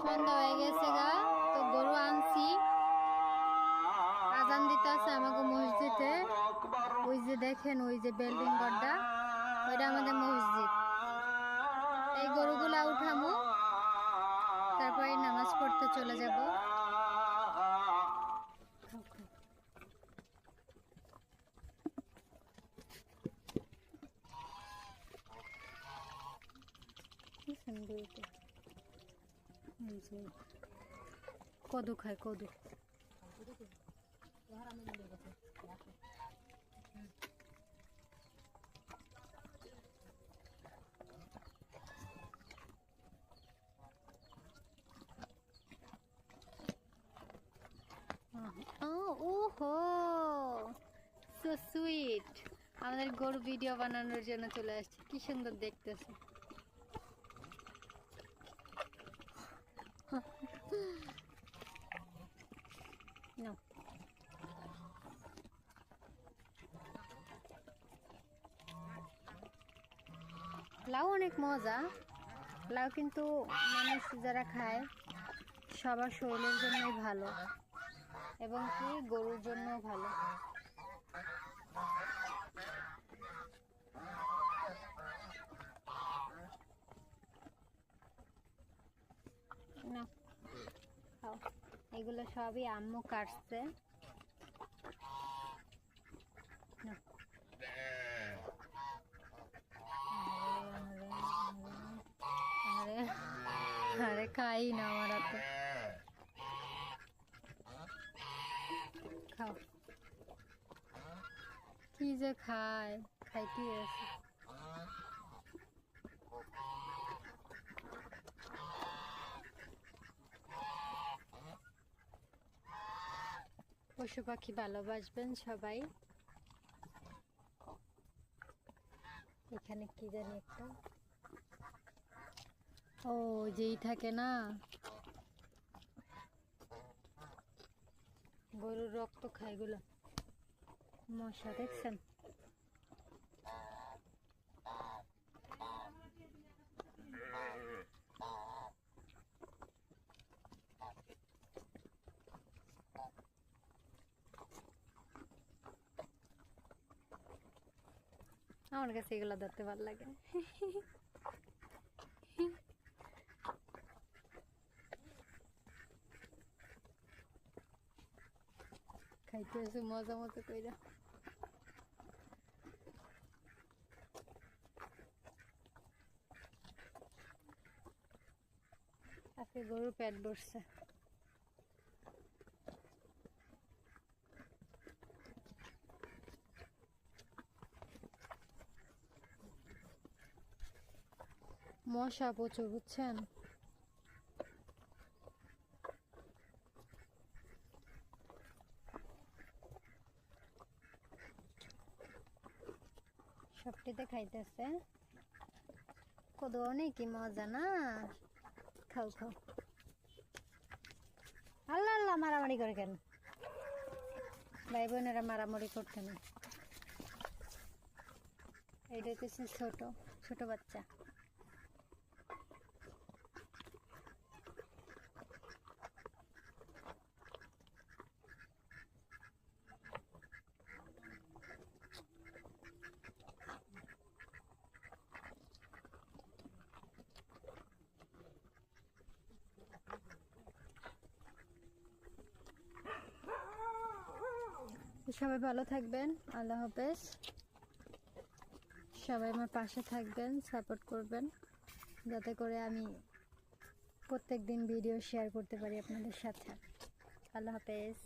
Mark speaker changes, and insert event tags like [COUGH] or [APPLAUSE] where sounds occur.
Speaker 1: সন্ধ্যা হয়ে গেছে গা। তো গরু আনছি। আজান দিতে আছে আমাকে মসজিদে। ওই যে দেখেন, ওই যে বিল্ডিং ঘরটা। ওইটা আমাদের মসজিদ। এই গরুগুলা উঠামো। তারপরে নামাজ পড়তে চলে যাব। কদু খায় কদু। সুইট আমাদের গরু ভিডিও বানানোর জন্য চলে আসছে। কি সুন্দর দেখতেছে। লাউ অনেক মজা। লাউ কিন্তু মানুষ যারা খায়, সবার শরীরের জন্যই ভালো এবং কি গরুর জন্যও ভালো। এগুলো সবই আম্মু কাটছে। খাই না আমার হাতে খাও কি যে খায় খাইতে আছে পশু পাখি ভালোবাসবেন সবাই এখানে কি জানি একটা ও, যেই থাকে না? গরুর রক্ত খায় এগুলো। মশা, দেখছেন? আমার কাছে এগুলো ধরতে ভালো লাগে। [LAUGHS] খাইতে আছে মজা মতো কইরা। আজকে গরুর পেট বসছে মশা প্রচুর বুঝছেন? সবটিতে খাইতেছে। কত কি মজা না? খাও খাও। আল্লাহ আল্লাহ, মারামারি করে কেন? ভাই বোনেরা মারামারি করতে না। এইটা হচ্ছে ছোট ছোট বাচ্চা। সবাই ভালো থাকবেন, আল্লাহ হাফেজ। সবাই আমার পাশে থাকবেন, সাপোর্ট করবেন, যাতে করে আমি প্রত্যেক দিন ভিডিও শেয়ার করতে পারি আপনাদের সাথে। আল্লাহ হাফেজ।